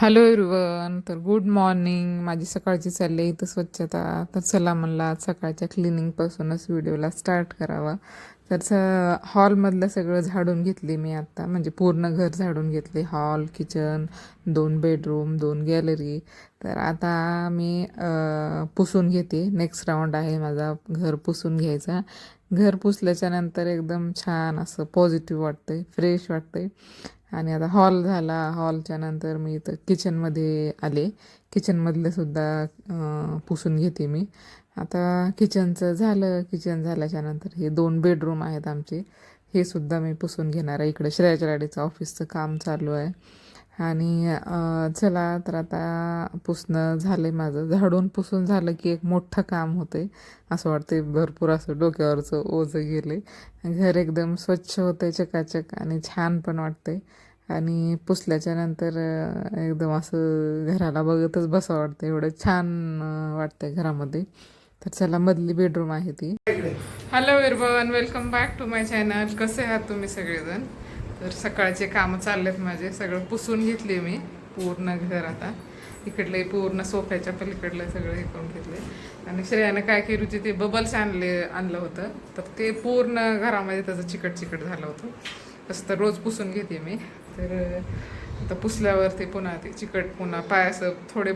Hello everyone तर good morning माझी सकाळची चालली आहे इथं स्वच्छता. तर चला म्हणला आज सकाळच्या क्लिनिंगपासूनच व्हिडिओला स्टार्ट करावा. तर स हॉलमधलं सगळं झाडून घेतली मी आत्ता म्हणजे पूर्ण घर झाडून घेतले. हॉल किचन दोन बेडरूम दोन गॅलरी तर आता मी पुसून घेते. नेक्स्ट राऊंड आहे माझा घर पुसून घ्यायचा. घर पुसल्याच्यानंतर एकदम छान असं पॉझिटिव्ह वाटतं आहे फ्रेश वाटतं आहे आणि आता हॉल झाला. हॉलच्या नंतर मी इथं किचनमध्ये आले. किचनमधले सुद्धा पुसून घेते मी. आता किचनचं झालं. किचन झाल्याच्यानंतर हे दोन बेडरूम आहेत आमचे. हे सुद्धा मी पुसून घेणार आहे. इकडे श्रेयाच्या ऑफिसचं काम चालू आहे. आणि चला तर आता पुसणं झालं माझं. झाडून पुसून झालं की एक मोठं काम होतंय. असं वाटतंय भरपूर असं डोक्यावरचं ओझं गेले घर एकदम स्वच्छ होते चकाचक आणि छान पण वाटते आणि पुसल्याच्या नंतर एकदम असं घराला बघतच बसावं वाटतं एवढं छान वाटतंय घरामध्ये. तर चला मधली बेडरूम आहे ती. Hello everyone welcome back to my channel. कसे आहात तुम्ही सगळेजण? तर सकाळचे कामं चाललेत माझे. सगळं पुसून घेतले मी. पूर्ण घर आता. इकडले पूर्ण सोफ्याच्या पलीकडलं सगळं हे करून घेतले आणि श्रेयानं काय केली होती ते बबल्स आणले आणलं होतं. तर ते पूर्ण घरामध्ये त्याचं चिकट चिकट झालं होतं. तसं तर रोज पुसून घेते मी. तर आता पुसल्यावर ते पुन्हा ते चिकट पुन्हा पाय असं थोडे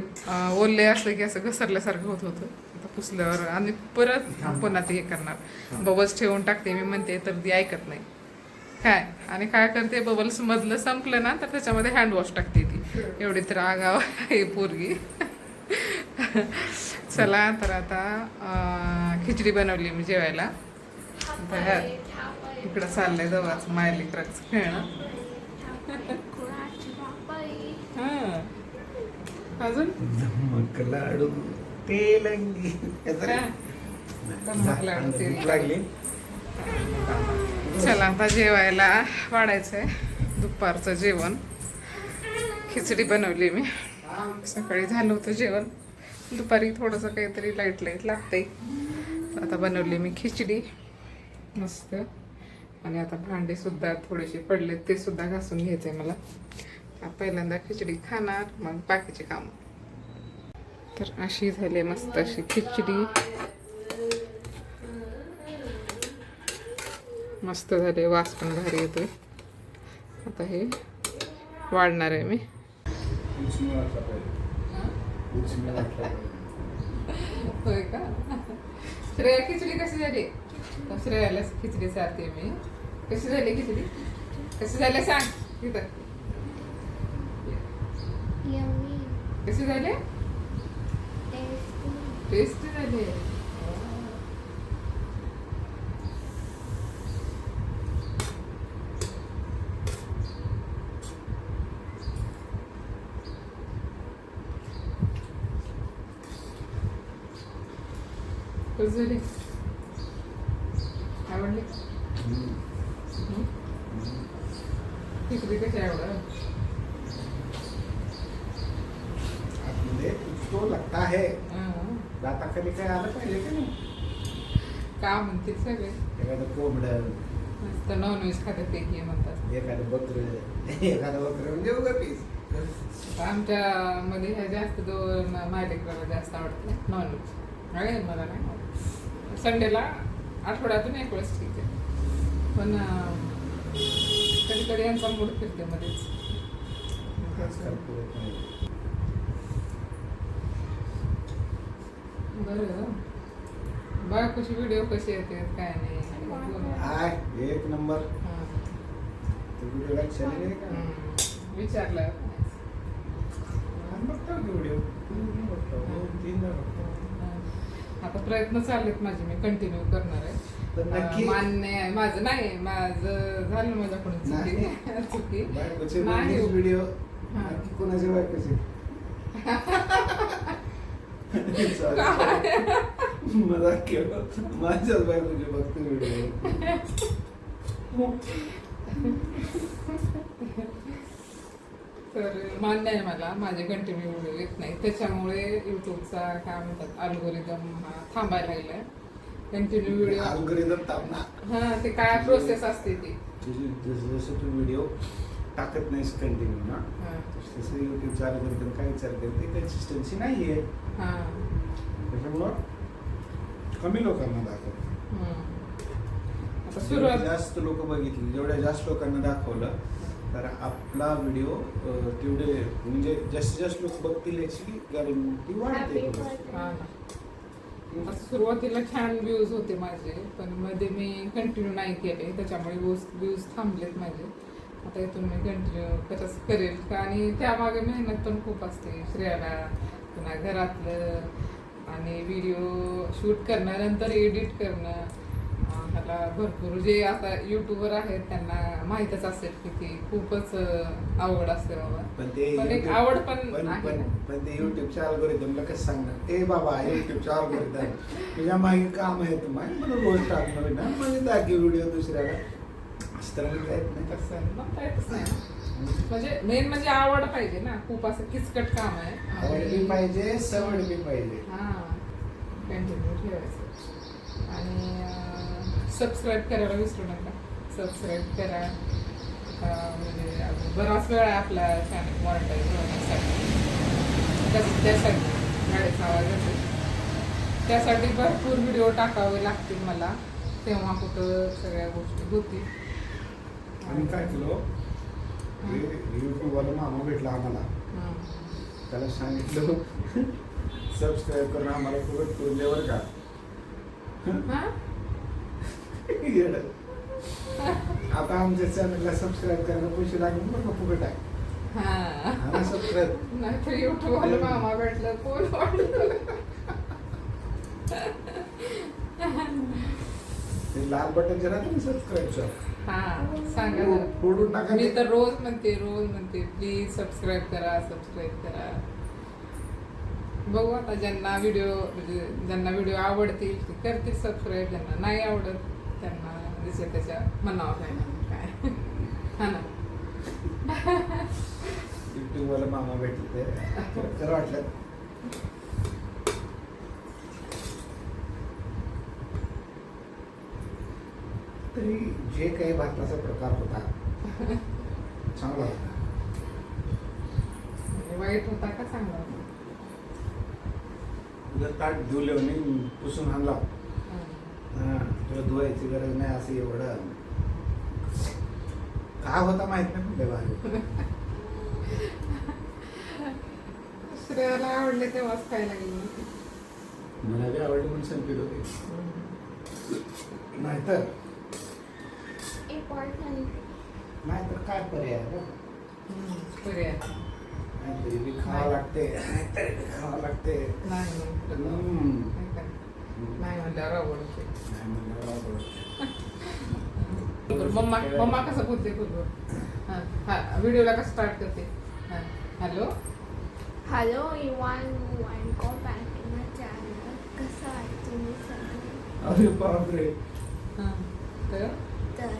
ओले असलं की असं घसरल्यासारखं होत होतं. आता पुसल्यावर आणि परत पुन्हा ते हे करणार. बबल्स ठेवून टाकते मी. म्हणते तर ती ऐकत नाही. काय? आणि काय करते बबल्स मधलं संपलं ना तर त्याच्यामध्ये हँडवॉश टाकते ती. एवढी तर आगाव आहे पोरगी. चला तर आता खिचडी बनवली मी जेवायला. इकडं चाललंय जवळच मायलिकराचं खेळणं. हां. अजून? लाडू तेलंगी. लागली. चला आता जेवायला वाढायचंय. दुपारचं जेवण. खिचडी बनवली मी. सकाळी झालं होतं जेवण. दुपारी थोडंसं काहीतरी लाइट लाइट लागते आता बनवली मी खिचडी. मस्त. आणि आता भांडे सुद्धा थोडेसे पडले ते सुद्धा घासून घ्यायचे मला. पहिल्यांदा खिचडी खाणार मग बाकीचे काम. तर अशी झाली मस्त अशी खिचडी. मस्त झाले वास पण भारी येतोय. आता हे वाढणार आहे मी. होय का? श्रेया खिचडी कशी झाली? तर श्रेयाला खिचडी चालते मी. कशी झाली खिचडी? कशी झाली सांग तिथं. कशी झाली. टेस्टी झाली. झाली आवडली? तो लगता है. दाताखाली काय आलं पाहिजे का नाही? का म्हणते सगळे? एखादं कोंबडं. नॉनव्हेज खातात ते म्हणतात. एखादं बकर. एखादं बकर म्हणजे उगा पीस आता आमच्या मध्ये जास्त दोन मायलेकराला जास्त आवडते नॉनव्हेज मला नाही संडेला आठवड्यातून एक वेळेस ठीक आहे पण कधी कधी यांचा मूड फिरते मध्येच. बरं. बघ कशी व्हिडिओ कसे येते काय नाही? एक नंबर. तू व्हिडिओ लक्षात नाही का? हम्म. विचारलं. बघतो व्हिडिओ बघतो. आता प्रयत्न चाललेत माझे मी कंटिन्यू करणार आहे. पण नक्की- अं, मान्य आहे. माझं नाही माझं झालं माझ्याकडून चुकी. नाही. व्हिडिओ हा. कोणाच्या बायकोचे? केवळ माझ्याच बायकोचे बघतो व्हिडिओ तर मान्य आहे मला माझे कंटिन्यू व्हिडिओ येत नाही त्याच्यामुळे युट्यूबचा काय म्हणतात अल्गोरिदम हा थांबायला लागलाय कंटिन्यू व्हिडिओ अल्गोरिदम तापना हा ते काय प्रोसेस असते ती तुझी जसं जसं तू व्हिडिओ टाकत नाहीस कंटिन्यू ना हा. तसं युट्यूब चालू करतो काय चालू करते कन्सिस्टन्सी नाही आहे हा. त्याच्यामुळं कमी लोकांना दाखव हम्म. आता जेवढे सुरुवात जास्त लोक बघितली जेवढ्या जास्त लोकांना दाखवलं तर आपला व्हिडिओ तेवढे म्हणजे जास्तीत जास्त लोक बघतील याची गॅरंटी वाढते. हा. सुरुवातीला छान व्ह्यूज होते माझे पण मध्ये मी कंटिन्यू नाही केले. त्याच्यामुळे व्ह्यूज व्ह्यूज थांबलेत माझे. आता इथून मी कंटिन्यू कसं करेल. का आणि त्यामागे मेहनत पण खूप असते. श्रेयाला पुन्हा घरातलं आणि व्हिडिओ शूट करणं नंतर एडिट करणं. ह्याला भरपूर जे आता युट्यूबर आहेत त्यांना माहीतच असेल की ती खूपच अवघड असते बाबा. पण ते एक आवड पण पण ते युट्यूबच्या अल्गोरिदमला कसं सांगणार? ए बाबा युट्यूबच्या अल्गोरिदम तुझ्या मागे काम आहे तुम्हाला म्हणून रोज टाकणार ना म्हणजे दाखी व्हिडिओ दुसऱ्याला. म्हणजे मेन म्हणजे आवड पाहिजे ना. खूप असं किचकट काम आहे. आवड बी पाहिजे सवड बी पाहिजे. हा. कंटिन्यू ठेवायचं. आणि सबस्क्राईब करायला विसरू नका. सबस्क्राईब करा. म्हणजे बराच वेळ आहे आपला चॅनल मॉनिटाईज होण्यासाठी त्यास- त्यासाठी गाडीचा आवाज येतो त्यासाठी भरपूर व्हिडिओ टाकावे लागतील मला. तेव्हा कुठं सगळ्या गोष्टी होतील. आम्ही काय केलो? युट्यूबवाला मामा भेटला आम्हाला. त्याला सांगितलं सबस्क्राईब करून आम्हाला द्या बरं का. आता आमच्या चॅनलला सबस्क्राईब करायला पैसे लागले बरं का फुकट आहे हा. सबस्क्राईब नाहीतर युट्यूब वाला मामा भेटलं कोण वाटलं ते लाल बटन जरा तुम्ही सबस्क्राईबचं हा सांगा जरा. फोडून टाका मी. तर रोज म्हणते रोज म्हणते प्लीज सबस्क्राईब करा सबस्क्राईब करा बघू आता ज्यांना व्हिडिओ म्हणजे ज्यांना व्हिडिओ आवडतील ते करतील सबस्क्राईब ज्यांना नाही आवडत जसे त्याच्या मनावर ना काय. हा ना. युट्यूबवाला मामा भेटले. ते खरं वाटलं. तरी जे काही भारताचा प्रकार होता चांगला होता. म्हणजे वाईट होता का चांगला होता? तुझं ताट धुवलं पुसून आणला. धुवायची गरज नाही असं एवढं काय होता माहीत नाही कुठे बाहेर श्रेयाला आवडले तेव्हाच खायला गेली मला बी आवडली म्हणून संकेत होते नाहीतर. नाहीतर काय पर्याय आहे बघ. हम्म, पर्याय नाहीतरी बी खावं लागते नाहीतरी बी खावं लागते नाही म्हणलं. हम्म. नाही का? नाही म्हणल्यावर अवघड होते नाही मम्मा मम्मा कसं बोलते हा हा व्हिडिओला कसं स्टार्ट करते? हा hello Hello everyone, welcome back to my channel. कसं आहे तुम्ही सगळे? अरे बापरे. हा तर? तर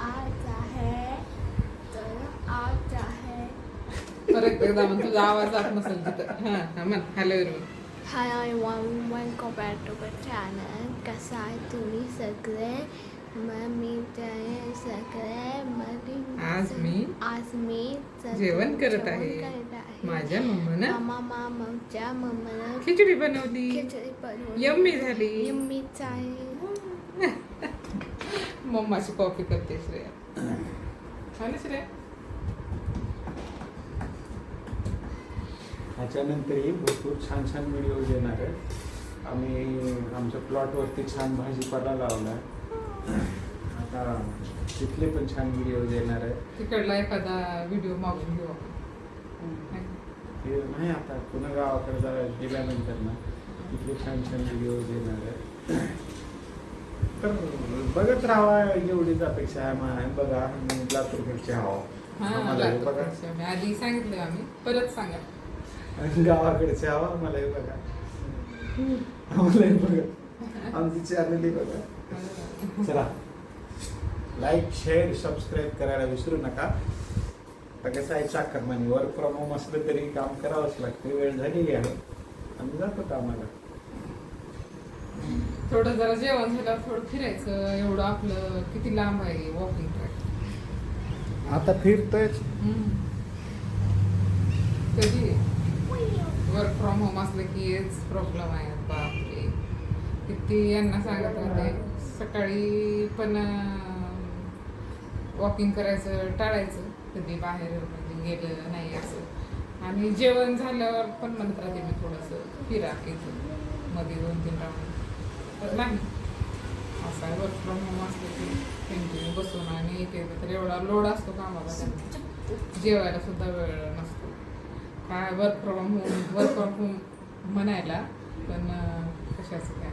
आज आहे तर आज आहे. परत एकदा मग तुझा आवाज जात नसेल तिथं. हा हा म्हण. हॅलो एरवी Everyone, welcome back to my channel. कसं आहे तुम्ही सगळे मग मी ते सगळे मग आज मी आज मी सगळे जेवण करत आहे. करत आहे. माझ्या मम्मानं मामा मामाच्या मम्मानं खिचडी बनवली. खिचडी बनवली. यम्मी झाली. यम्मीच आहे मम्माची कॉफी करते श्रेया हा ना श्रेया ह्याच्यानंतरही भरपूर छान छान व्हिडिओ येणार आहे आम्ही आमच्या प्लॉटवरती छान भाजीपाला लावला आता तिथले पण छान व्हिडिओ येणार आहे तिकडला एखादा व्हिडिओ मागून घेऊ आपण. नाही आता पुन्हा गावाकडे जा गेल्यानंतर ना तिथले छान छान व्हिडिओ येणार आहे तर बघत राहावा एवढीच अपेक्षा आहे मा- बघा आणि लातूरकडचे हवा. मी आधी सांगितलं आम्ही परत सांगा. गावाकडचे हवा आम्हाला हे बघा. आम्हाला हे बघा. आमची चॅनल बघा. चला. लाईक शेअर सबस्क्राईब करायला विसरू नका. कसं आहे चाकरमानी वर्क फ्रॉम होम असलं तरी काम करावंच लागतं वेळ झालेली आहे. आम्ही जातो कामाला. थोडं जरा जेवण झाल्यावर थोडं फिरायचं. एवढं आपलं किती लांब आहे वॉकिंग ट्रॅक आता फिरतोय कधी? वर्क फ्रॉम होम असलं की हेच प्रॉब्लेम आहे. बापरे. किती यांना सांगत होते सकाळी पण वॉकिंग करायचं टाळायचं. कधी बाहेर म्हणजे गेलं नाही असं. आणि जेवण झाल्यावर पण म्हणत राहते मी थोडंसं फिरा इथं मध्ये दोन तीन राऊंड तर नाही. असा आहे वर्क फ्रॉम होम असलं की कंटिन्यू बसून आणि येते. तर एवढा लोड असतो कामाला. त्यांना जेवायला सुद्धा वेळ नसतो. काय work from home work from home म्हणायला पण अं, कशाचं काय?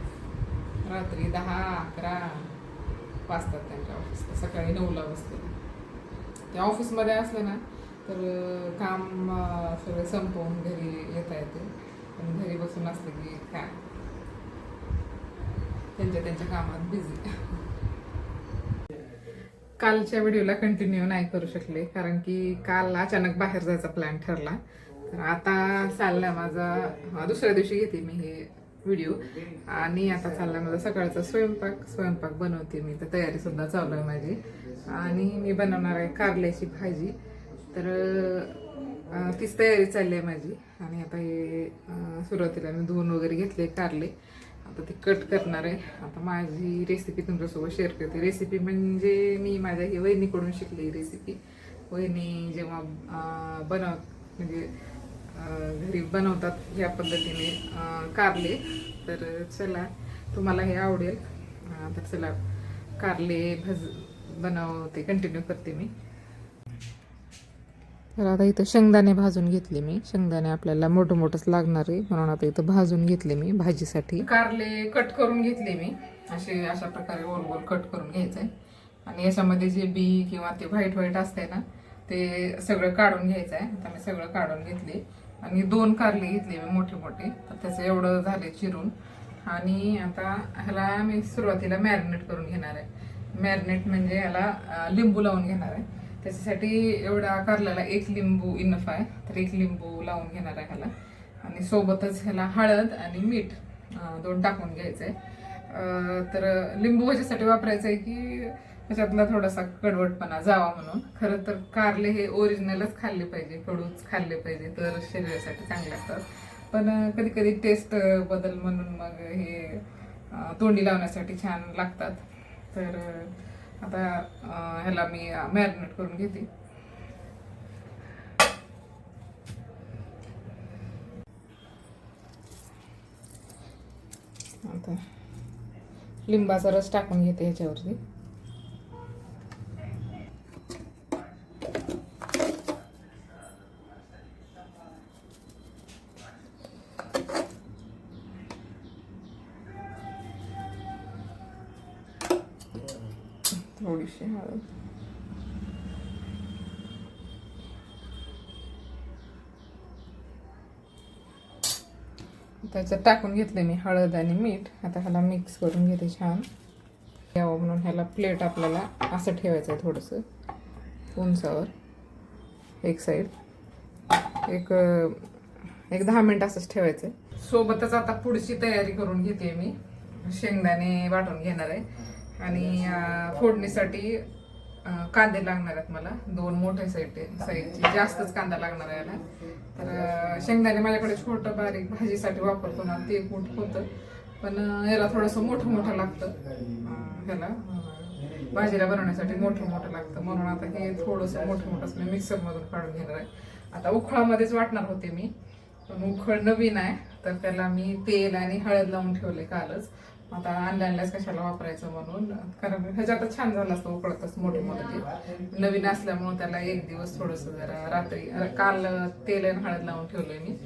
रात्री दहा अकरा वाजतात त्यांच्या ऑफिसला सकाळी नऊला बसते. त्या ऑफिसमध्ये असलं ना तर काम सगळं संपवून घरी येता येते. पण घरी बसून असलं की काय? त्यांच्या त्यांच्या कामात बिझी कालच्या व्हिडिओला कंटिन्यू नाही करू शकले कारण की काल अचानक बाहेर जायचा प्लॅन ठरला. तर आता चालला माझा दुसऱ्या दिवशी घेते मी हे व्हिडिओ आणि आता चालला माझा सकाळचा स्वयंपाक स्वयंपाक बनवते मी. तर तयारी सुद्धा चालू आहे माझी. आणि मी बनवणार आहे कारल्याची भाजी. तर तीच तयारी चालली आहे माझी. आणि आता हे सुरुवातीला मी धुवून वगैरे घेतले कारले. आता ते कट करणार आहे. आता माझी रेसिपी तुमच्यासोबत शेअर करते. रेसिपी म्हणजे मी माझ्या ही वहिनीकडून शिकली रेसिपी वहिनी जेव्हा बनव म्हणजे घरी बनवतात ह्या पद्धतीने कारले. तर चला तुम्हाला हे आवडेल. तर चला कारले भज बनवते कंटिन्यू करते मी. तर आता इथं शेंगदाणे भाजून घेतले मी. शेंगदाणे आपल्याला मोठं मोठंच लागणार आहे म्हणून आता इथं भाजून घेतले मी भाजीसाठी. कारले कट करून घेतले मी. असे अशा प्रकारे गोल गोल कट करून घ्यायचे आणि याच्यामध्ये जे बी किंवा ते व्हाईट व्हाईट असते ना ते सगळं काढून घ्यायचं आहे आता मी सगळं काढून घेतले. आणि दोन कारले घेतले मी मोठे मोठे. तर त्याचं एवढं झाले चिरून. आणि आता ह्याला मी सुरुवातीला मॅरिनेट करून घेणार आहे. मॅरिनेट म्हणजे ह्याला लिंबू लावून घेणार आहे. त्याच्यासाठी एवढा कारल्याला एक लिंबू इनफ आहे. तर एक लिंबू लावून घेणार आहे ह्याला. आणि सोबतच ह्याला हळद आणि मीठ दोन टाकून घ्यायचं आहे तर लिंबू ह्याच्यासाठी वापरायचं आहे की त्याच्यातला थोडासा कडवटपणा जावा म्हणून. खरं तर कारले हे ओरिजिनलच खाल्ले पाहिजे कडूच खाल्ले पाहिजे तर शरीरासाठी चांगले असतात. पण कधी कधी टेस्ट बदल म्हणून मग हे तोंडी लावण्यासाठी छान लागतात. तर आता ह्याला मी मॅरिनेट करून घेते. आता लिंबाचा रस टाकून घेते ह्याच्यावरती. थोडीशी हळद त्याच्यात टाकून घेतले मी हळद आणि मीठ. आता ह्याला मिक्स करून घेते छान. यावं म्हणून ह्याला प्लेट आपल्याला असं ठेवायचं आहे थोडंसं. उंचावर. एक साईड एक एक दहा मिनिट असंच ठेवायचं आहे सोबतच आता पुढची तयारी करून घेते मी. शेंगदाणे वाटून घेणार आहे. आणि फोडणीसाठी कांदे लागणार आहेत मला. दोन मोठे साईड साईजचे जास्तच कांदा लागणार आहे याला. तर शेंगदाणे माझ्याकडे छोटं बारीक भाजीसाठी वापरतो ना ते कुठ होतं. पण याला थोडंसं मोठं मोठं लागतं. ह्याला भाजीला बनवण्यासाठी मोठं मोठं लागतं. म्हणून आता हे थोडंसं मोठं मोठंच मी मिक्सरमधून काढून घेणार आहे. आता उखळामध्येच वाटणार होते मी. पण उखळ नवीन आहे. तर त्याला मी तेल आणि हळद लावून ठेवले कालच. आता आणल्या आणल्यास कशाला वापरायचं म्हणून? कारण ह्याच्यात छान झालं असतं उकळतच मोठे मोठे नवीन असल्यामुळे त्याला एक दिवस थोडस जरा रात्री काल तेल आणि हळद लावून ठेवलंय मी.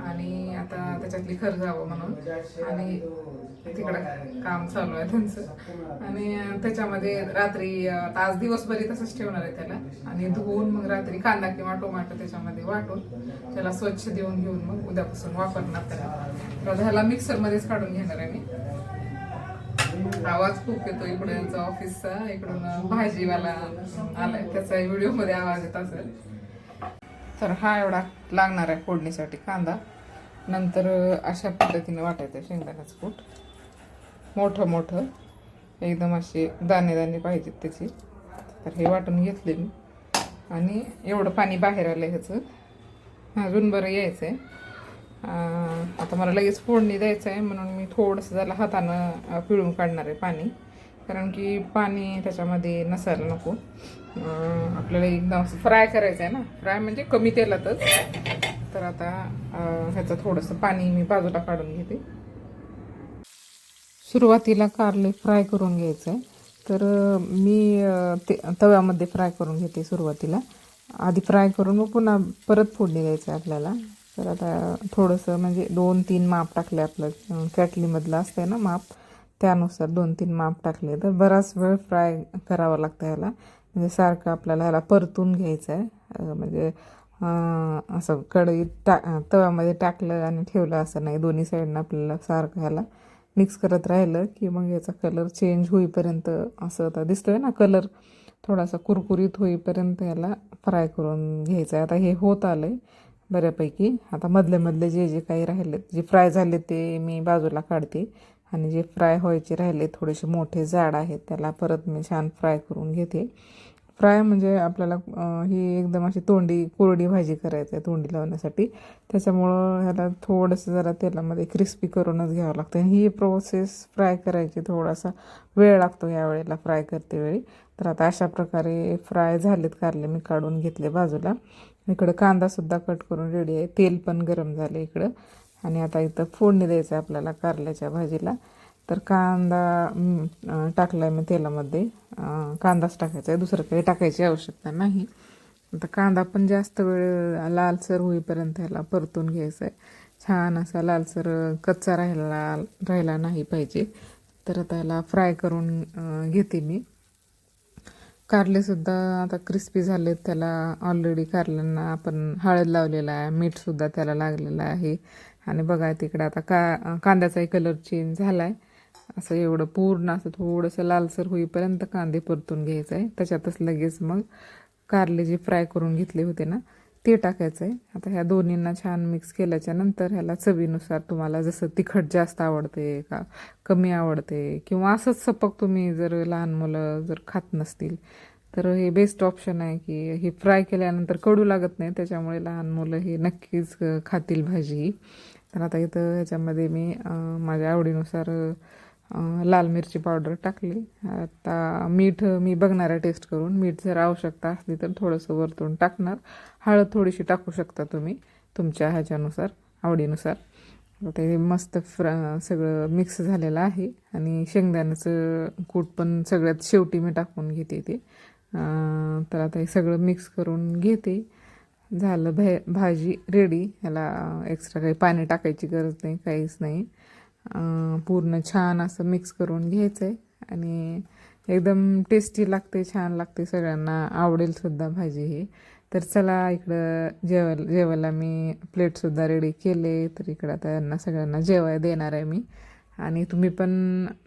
आणि आता त्याच्यातली खर जावं म्हणून. आणि तिकडं काम चालू आहे त्यांचं. आणि त्याच्यामध्ये रात्री तास दिवसभरी तसंच ठेवणार आहे त्याला. आणि धुवून मग रात्री कांदा किंवा टोमॅटो त्याच्यामध्ये वाटून त्याला स्वच्छ देऊन घेऊन मग उद्यापासून वापरणार त्याला. ह्याला मिक्सरमध्येच काढून घेणार आहे मी. आवाज खूप येतो इकडे यांचा ऑफिसचा इकडून भाजीवाला आलाय. त्याचा व्हिडिओमध्ये आवाज येत असेल. तर हा एवढा लागणार आहे फोडणीसाठी कांदा. नंतर अशा पद्धतीने वाटायचं शेंगदाण्याचं कूट. मोठं मोठं. एकदम असे दाणे दाणे पाहिजेत त्याची. तर हे वाटून घेतले मी. आणि एवढं पाणी बाहेर आलं ह्याचं. अजून बरं यायचं आहे आता मला लगेच फोडणी द्यायचं आहे म्हणून मी थोडंसं त्याला हातानं पिळून काढणार आहे पाणी. कारण की पाणी त्याच्यामध्ये नसायला नको. आपल्याला एकदम फ्राय करायचं आहे ना. फ्राय म्हणजे कमी तेलातच. तर आता ह्याचं थोडंसं पाणी मी बाजूला काढून घेते. सुरुवातीला कारले फ्राय करून घ्यायचं आहे तर मी ते तव्यामध्ये फ्राय करून घेते सुरुवातीला. आधी फ्राय करून मग पुन्हा परत फोडणी द्यायचं आहे आपल्याला. तर आता थोडंसं म्हणजे दोन तीन माप टाकले आपलं कॅटलीमधलं असतंय ना माप त्यानुसार दोन तीन माप टाकले. तर बराच वेळ फ्राय करावा लागतं ह्याला. म्हणजे सारखं आपल्याला ह्याला परतून घ्यायचं आहे म्हणजे असं कढईत टा तव्यामध्ये टाकलं आणि ठेवलं असं नाही. दोन्ही साईडनं आपल्याला सारखं ह्याला मिक्स करत राहिलं की मग याचा कलर चेंज होईपर्यंत असं आता दिसतोय ना कलर थोडासा कुरकुरीत होईपर्यंत याला फ्राय करून घ्यायचं आहे आता हे होत आलं आहे बऱ्यापैकी. आता मधले मधले जे जे काही राहिले जे फ्राय झाले ते मी बाजूला काढते आणि जे फ्राय व्हायचे राहिले थोडेसे मोठे जाड आहेत त्याला परत मी छान फ्राय करून घेते. फ्राय म्हणजे आपल्याला ही एकदम अशी तोंडी कोरडी भाजी करायची आहे तोंडी लावण्यासाठी. त्याच्यामुळं ह्याला थोडंसं जरा तेलामध्ये क्रिस्पी करूनच घ्यावं लागतं. आणि ही प्रोसेस फ्राय करायची थोडासा वेळ लागतो या वेळेला फ्राय करते वेळी. तर आता अशा प्रकारे फ्राय झालेत कारले मी काढून घेतले बाजूला. इकडं कांदासुद्धा कट करून रेडी आहे. तेल पण गरम झालं इकडं. आणि आता इथं फोडणी द्यायचं आहे आपल्याला कारल्याच्या भाजीला. तर कांदा टाकला आहे मी तेलामध्ये. कांदाच टाकायचा आहे. दुसरं काही टाकायची आवश्यकता नाही. आता कांदा पण जास्त वेळ लालसर होईपर्यंत ह्याला परतून घ्यायचा आहे. छान असा लालसर कच्चा राहिला राहिला नाही पाहिजे. तर आता ह्याला फ्राय करून घेते मी. कारलेसुद्धा आता क्रिस्पी झालेत. त्याला ऑलरेडी कारल्यांना आपण हळद लावलेला आहे मीठसुद्धा त्याला लागलेलं आहे. आणि बघा तिकडं आता का कांद्याचाही कलर चेंज झाला आहे असं एवढं पूर्ण असं थोडंसं लालसर होईपर्यंत कांदे परतून घ्यायचं आहे त्याच्यातच लगेच मग कारले जे फ्राय करून घेतले होते ना ते टाकायचं आहे आता ह्या दोन्हींना छान मिक्स केल्याच्यानंतर ह्याला चवीनुसार तुम्हाला जसं तिखट जास्त आवडते का कमी आवडते किंवा असंच सपक तुम्ही जर लहान मुलं जर खात नसतील तर हे बेस्ट ऑप्शन आहे की हे फ्राय केल्यानंतर कडू लागत नाही त्याच्यामुळे लहान मुलं हे नक्कीच खातील भाजी. तर आता इथं ह्याच्यामध्ये मी माझ्या आवडीनुसार लाल मिरची पावडर टाकली. आता मीठ मी बघणार आहे टेस्ट करून मीठ जर आवश्यकता असली तर थोडंसं वरतून टाकणार. हळद थोडीशी टाकू शकता तुम्ही तुमच्या ह्याच्यानुसार आवडीनुसार. ते मस्त फ्र सगळं मिक्स झालेलं आहे. आणि शेंगदाण्याचं कूट पण सगळ्यात शेवटी मी टाकून घेते ते. तर आता हे सगळं मिक्स करून घेते. झालं भे भाजी रेडी ह्याला एक्स्ट्रा काही पाणी टाकायची गरज नाही काहीच नाही. पूर्ण छान असं मिक्स करून घ्यायचं आहे आणि एकदम टेस्टी लागते छान लागते सगळ्यांना आवडेलसुद्धा भाजी ही. तर चला इकडं जेवायला जेवायला मी प्लेटसुद्धा रेडी केले. तर इकडं आता यांना सगळ्यांना जेवाय देणार आहे मी. आणि तुम्ही पण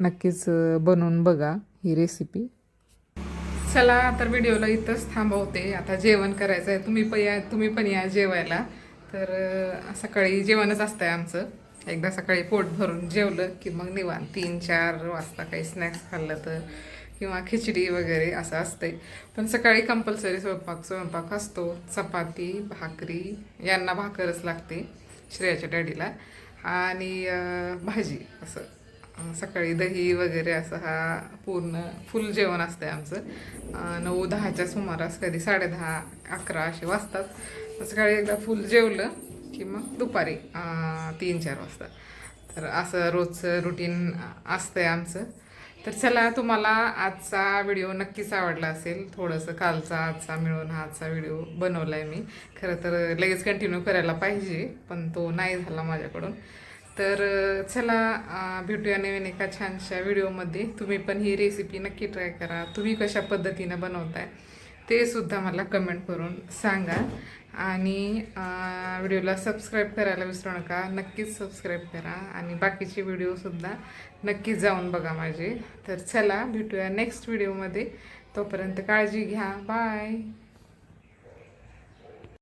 नक्कीच बनवून बघा ही रेसिपी चला तर व्हिडिओला इथंच थांबवते. आता जेवण करायचं आहे तुम्ही पण या तुम्ही पण या जेवायला. तर सकाळी जेवणच असतं आहे आमचं. एकदा सकाळी पोट भरून जेवलं की मग निवांत तीन चार वाजता काही स्नॅक्स खाल्लं तर किंवा खिचडी वगैरे असं असतंय. पण सकाळी कंपल्सरी स्वयंपाक स्वयंपाक असतो. चपाती भाकरी यांना भाकरच लागते श्रेयाच्या डॅडीला. आणि भाजी असं. सकाळी दही वगैरे असं हा पूर्ण फुल जेवण असतंय आमचं. नऊ दहाच्या सुमारास कधी साडेदहा अकरा असे वाजतात. सकाळी एकदा फुल जेवलं की मग दुपारी तीन चार वाजता. तर असं रोजचं रुटीन असतंय आमचं. तर चला तुम्हाला आजचा व्हिडिओ नक्कीच आवडला असेल. थोडंसं कालचा आजचा मिळून हा आजचा व्हिडिओ बनवला आहे मी. खरं तर लगेच कंटिन्यू करायला पाहिजे पण तो नाही झाला माझ्याकडून. तर चला भेटूया नवीन एका छानशा व्हिडिओमध्ये तुम्ही पण ही रेसिपी नक्की ट्राय करा. तुम्ही कशा पद्धतीनं बनवताय? ते सुद्धा मला कमेंट करून सांगा. आणि व्हिडिओला सबस्क्राईब करायला विसरू नका. नक्कीच सबस्क्राईब करा. आणि बाकीचे व्हिडिओसुद्धा नक्कीच जाऊन बघा माझे. तर चला भेटूया नेक्स्ट व्हिडिओमध्ये तोपर्यंत काळजी घ्या. बाय